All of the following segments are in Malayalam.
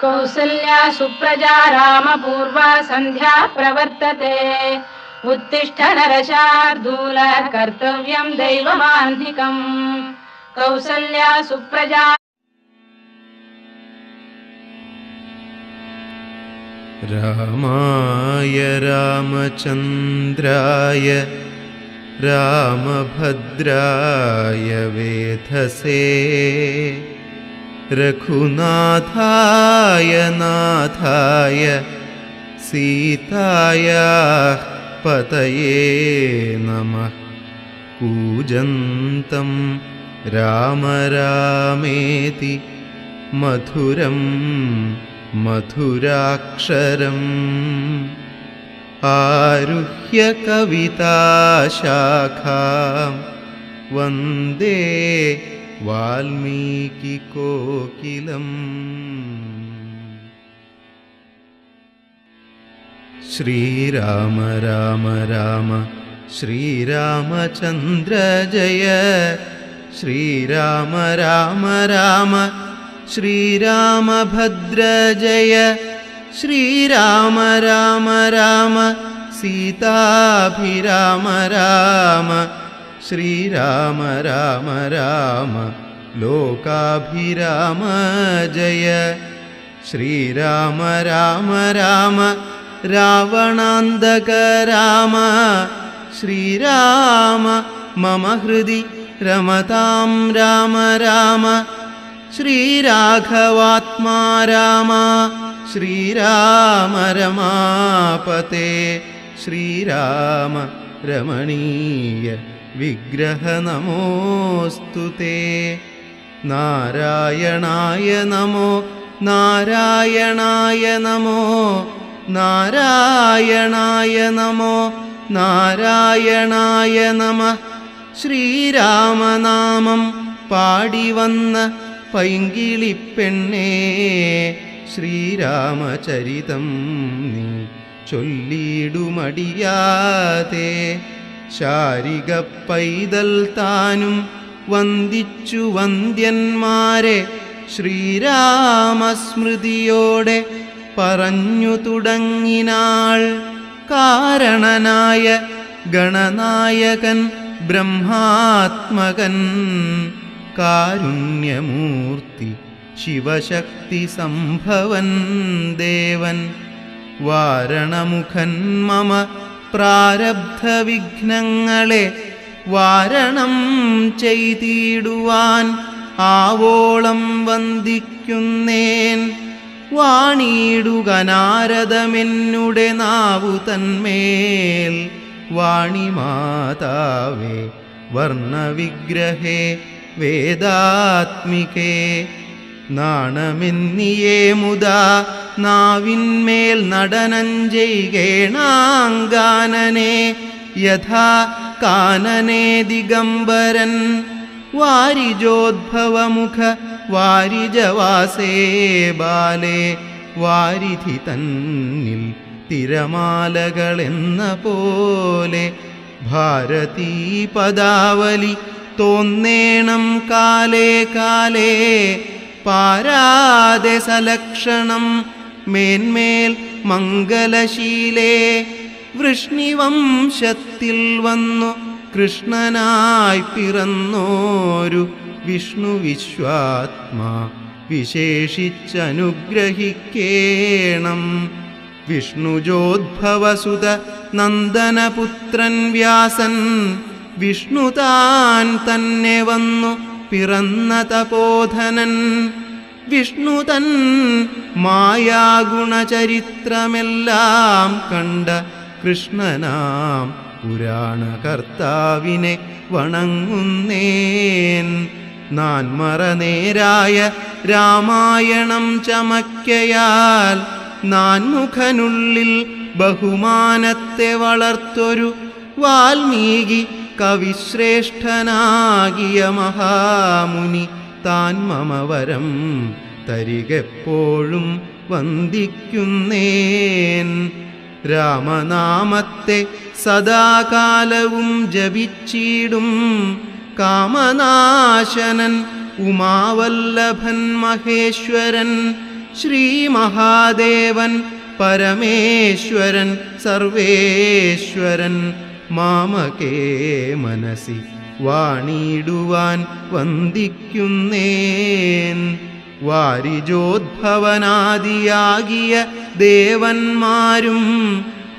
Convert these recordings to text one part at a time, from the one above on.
कौसल्या सुप्रजा रामपूर्वा सन्ध्या प्रवर्तते। उत्तिष्ठ नरशार्दूल कर्तव्यं दैवमान्धिकम् कौसल्या सुप्रजा रामाय रामचन्द्राय रामभद्राय वेधसे रघुनाथाय नाथाय सीतायाः पतये नमः। कूजन्तं राम रामेति मधुरं मधुराक्षरम्। आरुह्य कविताशाखां वन्दे वाल्मीकिकोकिलम् श्रीराम राम राम श्रीरामचन्द्र जय। श्रीराम राम राम श्रीरामभद्र जय। श्रीराम राम राम सीताभिराम राम श्रीराम राम राम लोकाभिराम जय। श्रीराम राम राम रावणान्दक राम। श्रीराम मम हृदि रमतां राम राम। श्रीराघवात्मा राम। श्रीराम रमापते। श्रीराम रमणीय വിഗ്രഹനമോസ്തു നാരായണായ നമോ നാരായണായ നമോ നാരായണായ നമോ നാരായണായ നമ. ശ്രീരാമനാമം പാടി വന്ന പൈങ്കിളിപ്പെണ്ണേ ശ്രീരാമചരിതം നീ ചൊല്ലിടുമടിയാതെ. ശാരിക പൈതൽ താനും വന്ദിച്ചു വന്ദ്യന്മാരെ ശ്രീരാമസ്മൃതിയോടെ പറഞ്ഞു തുടങ്ങിനാൾ. കാരണനായ ഗണനായകൻ ബ്രഹ്മാത്മകൻ കാരുണ്യമൂർത്തി ശിവശക്തി സംഭവൻ ദേവൻ വാരണമുഖൻ മമ പ്രാരബ്ധ വിഘ്നങ്ങളെ വാരണം ചെയ്തിടുവാൻ ആവോളം വന്ദിക്കുന്നേൻ. വാണിയിടുക നാരദമെന്നുടെ നാവു തന്മേൽ. വാണിമാതാവേ വർണവിഗ്രഹേ വേദാത്മികേ നാണമെന്നിയേ മുതാ നാവിന്മേൽ നടനം ചെയ്കേണാങ്കാനനെ. യഥാ കാനനെ ദിഗംബരൻ. വാരിജോദ്ഭവമുഖ വാരിജവാസേ ബാലേ വാരിധി തന്നിൽ തിരമാലകളെന്ന പോലെ. ഭാരതീ പദാവലി തോന്നേണം കാലേ കാലേ പാരാതെ സലക്ഷണം മേന്മേൽ മംഗലശീലേ. വൃഷ്ണിവംശത്തിൽ വന്നു കൃഷ്ണനായി പിറന്നോരു വിഷ്ണു വിശ്വാത്മാ. വിശേഷിച്ചനുഗ്രഹിക്കേണം. വിഷ്ണുജോദ്ഭവസുത നന്ദനപുത്രൻ വ്യാസൻ. വിഷ്ണു താൻ തന്നെ വന്നു പിറന്ന തപോധനൻ. വിഷ്ണു തൻ മായാഗുണചരിത്രമെല്ലാം കണ്ട കൃഷ്ണനാം പുരാണകർത്താവിനെ വണങ്ങുന്നേൻ. നാൻ മറനേരായ രാമായണം ചമക്കയാൽ നാൻമുഖനുള്ളിൽ ബഹുമാനത്തെ വളർത്തൊരു വാൽമീകി കവിശ്രേഷ്ഠനാകിയ മഹാമുനി താൻ മമ വരം തരികെപ്പോഴും വന്ദിക്കുന്നേൻ. രാമനാമത്തെ സദാകാലവും ജപിച്ചിടും കാമനാശനൻ ഉമാവല്ലഭൻ മഹേശ്വരൻ ശ്രീമഹാദേവൻ പരമേശ്വരൻ സർവേശ്വരൻ. മാമകേ മനസി വാണിടുവാൻ വന്ദിക്കുന്നേൻ. വാരിജോദ്ഭവനാദിയാകിയ ദേവന്മാരും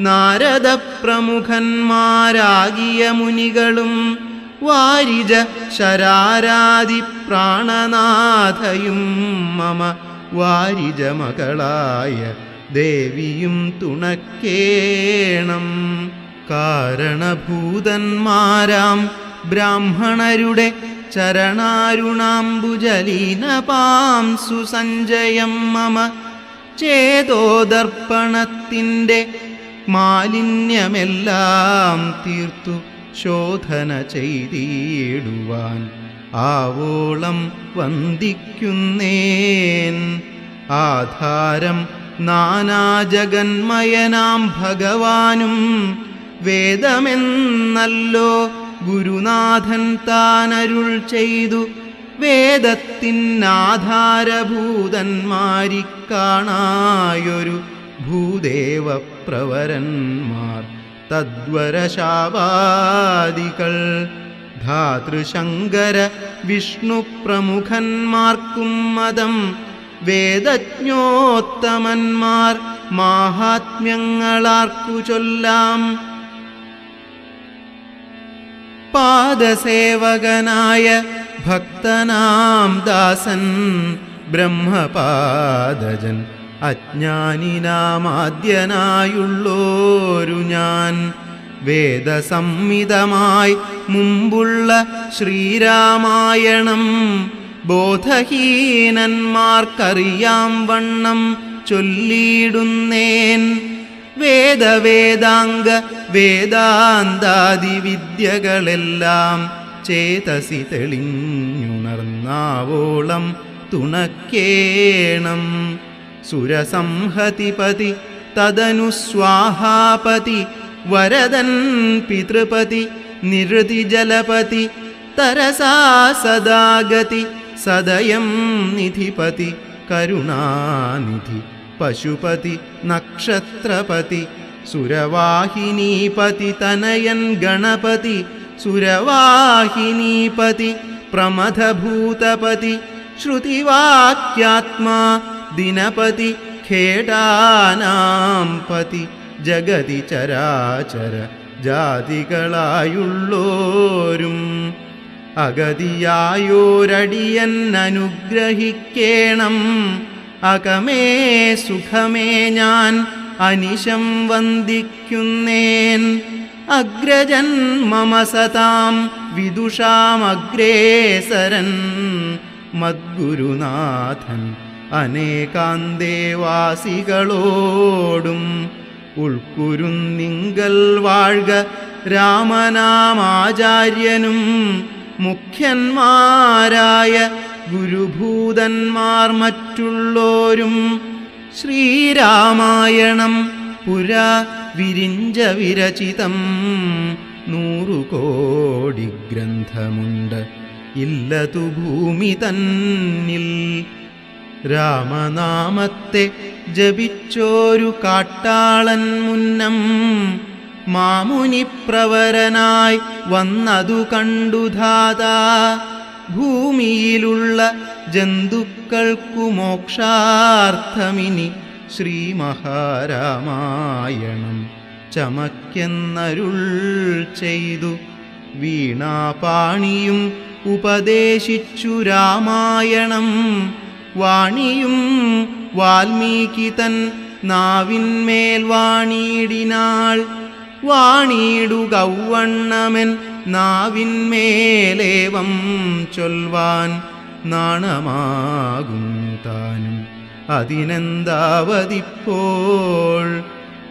നാരദ പ്രമുഖന്മാരാകിയ മുനികളും വാരിജ ശരാരാദി പ്രാണനാഥയും മമ വാരിജ മകളായ ദേവിയും തുണക്കേണം. കാരണഭൂതന്മാരാം ബ്രാഹ്മണരുടെ ചരണാരുണാംബുജലീനപാം സുസഞ്ജയം മമ ചേതോദർപ്പണത്തിന്റെ മാലിന്യമെല്ലാം തീർത്തു ശോധന ചെയ്തിടുവാൻ. ആവോളം വന്ദിക്കുന്നേൻ. ആധാരം നാനാജഗന്മയനാം ഭഗവാനും വേദമെന്നല്ലോ ഗുരുനാഥൻ താനരുൾ ചെയ്തു വേദത്തിൻ വേദത്തിനാധാരഭൂതന്മാരിക്കാണായൊരു ഭൂദേവപ്രവരന്മാർ. തദ്വരശാവാദികൾ ധാതൃശങ്കര വിഷ്ണു പ്രമുഖന്മാർക്കും മതം വേദജ്ഞോത്തമന്മാർ മാഹാത്മ്യങ്ങളാർക്കു ചൊല്ലാം പാദസേവകനായ ഭക്തനാം ദാസൻ ബ്രഹ്മപാദജൻ അജ്ഞാനിനാമാദ്യനായുള്ളോരു ഞാൻ. വേദസംഹിതമായി മുമ്പുള്ള ശ്രീരാമായണം ബോധഹീനന്മാർക്കറിയാം വണ്ണം ചൊല്ലിയിടുന്നേൻ വേദവേദാംഗ വേദാന്താദി വിദ്യകളെല്ലാം ചേതസി തെളിഞ്ഞുണർന്നാവോളം തുണക്കേണം. സുരസംഹതിപതി തദനു സ്വാഹാപതി വരദൻ പിതൃപതി നിരുതിജലപതി തരസാ സദാഗതി സദയം നിധിപതി കരുണാനിധി പശുപതി നക്ഷത്രപതി സുരവാഹിനീപതി തനയൻ ഗണപതി സുരവാഹിനീപതി പ്രമഥഭൂതപതി ശ്രുതിവാക്യാത്മാ ദിനപതി ഖേടാനാം പതി ജഗതി ചരാചര ജാതികളായുള്ളോരും അഗതിയായോരടിയൻ അനുഗ്രഹിക്കേണം അകമേ സുഖമേ ഞാൻ അനിശം വന്ദിക്കുന്നേൻ. അഗ്രജൻ മമ സതാം വിദുഷാമഗ്രേസരൻ മദ്ഗുരുനാഥൻ അനേകാന്തേവാസികളോടും ഉൾക്കുരുന്നിങ്കൽ വാഴ്ക രാമനാമാചാര്യനും മുഖ്യന്മാരായ ഗുരുഭൂതന്മാർ മറ്റുള്ളോരും ശ്രീരാമായണം പുരാ വിരിഞ്ച വിരചിതം നൂറു കോടി ഗ്രന്ഥമുണ്ട്. ഇല്ലതു ഭൂമി തന്നിൽ. രാമനാമത്തെ ജപിച്ചോരു കാട്ടാളൻ മുന്നം. മാമുനിപ്രവരനായി വന്നതു കണ്ടു ധാതാ ഭൂമിയിലുള്ള ജന്തുക്കൾക്കു മോക്ഷാർത്ഥമിനി ശ്രീമഹാരാമായണം ചമക്കെന്നരുൾ ചെയ്തു. വീണാപാണിയും ഉപദേശിച്ചു രാമായണം. വാണിയും വാൽമീകി തൻ നാവിന്മേൽ വാണിയിടിനാൾ. വാണിയിടുകൗവണ്ണമൻ നാവിന്മേലേവം ചൊൽവാൻ നാണമാകും താനും. അതിനെന്താവതിപ്പോൾ?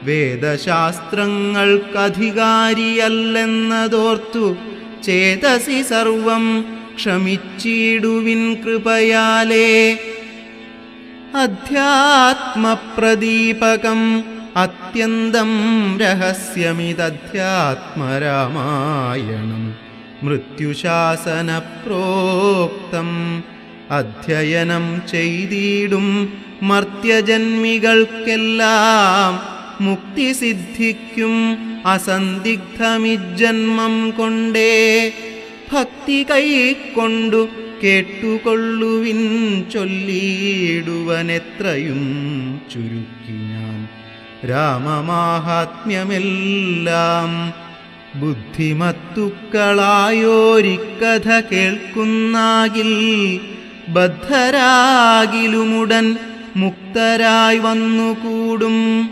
വേദശാസ്ത്രങ്ങൾക്കധികാരിയല്ലെന്നതോർത്തു ചേതസി സർവം ക്ഷമിച്ചിടുവിൻ കൃപയാലേ. അധ്യാത്മപ്രദീപകം അത്യന്തം രഹസ്യമിതധ്യാത്മരാമായണം. മൃത്യുശാസനപ്രോക്തം അധ്യയനം ചെയ്തിടും മർത്യജന്മികൾക്കെല്ലാം. മുക്തിസിദ്ധിക്കും അസന്ദിഗ്ധമിജന്മം കൊണ്ടേ ഭക്തി കൈക്കൊണ്ടു കേട്ടുകൊള്ളുവിൻ ചൊല്ലിയിടുവനെത്രയും ചുരുക്കി ഞാൻ. രാമമാഹാത്മ്യമെല്ലാം ബുദ്ധിമത്തുക്കളായോരിക്കഥ കേൾക്കുന്നാകിൽ ബദ്ധരാകിലുമുടൻ മുക്തരായി വന്നുകൂടും.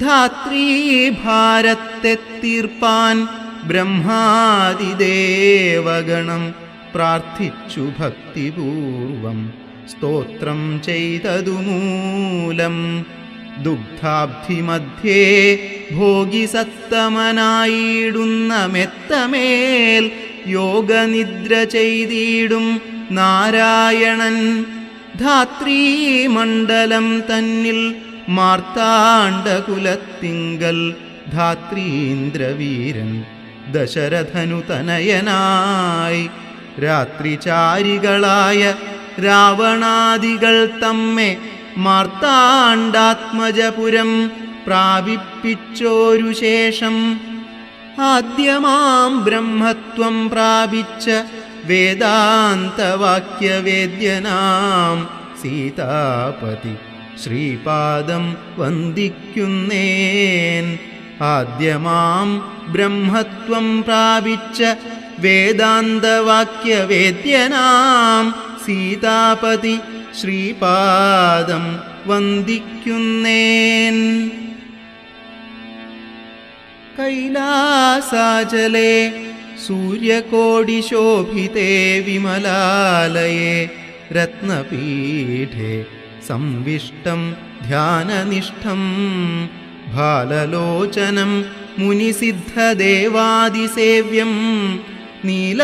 ധാത്രീഭാരത്തെ തീർപ്പാൻ ബ്രഹ്മാതിദേവഗണം പ്രാർത്ഥിച്ചു ഭക്തിപൂർവം സ്തോത്രം ചെയ്തതുമൂലം ദുഗ്ധാബ്ധിമധ്യേ ഭോഗിസത്തമനായിടുന്ന മെത്തമേൽ യോഗനിദ്ര ചെയ്തിടും നാരായണൻ. ധാത്രീമണ്ഡലം തന്നിൽ മാർത്താണ്ഡകുലത്തിങ്കൽ ധാത്രീന്ദ്രവീരൻ ദശരഥനു തനയനായി രാത്രിചാരികളായ രാവണാദികൾ തമ്മെ മാർത്താണ്ഡാത്മജപുരം പ്രാപിപ്പിച്ചോരു ശേഷം ആദ്യമാം ബ്രഹ്മത്വം പ്രാപിച്ച വേദാന്തവാക്യവേദ്യനാം സീതാപതി ശ്രീപാദം വന്ദിക്കുന്നേൻ. ആദ്യമാം ബ്രഹ്മത്വം പ്രാപിച്ച വേദാന്തവാക്യവേദ്യനാം സീതാപതി ശ്രീപാദം വന്ദിക്കുന്നേൻ. കൈലാസാചലെ സൂര്യകോടിശോഭിതേ വിമലാലയേ രത്നപീഠേ സംവിഷ്ടം ധ്യാനനിഷ്ഠം ഭാലലോചനം മുനിസിദ്ധദേവാദിസേവ്യം നീല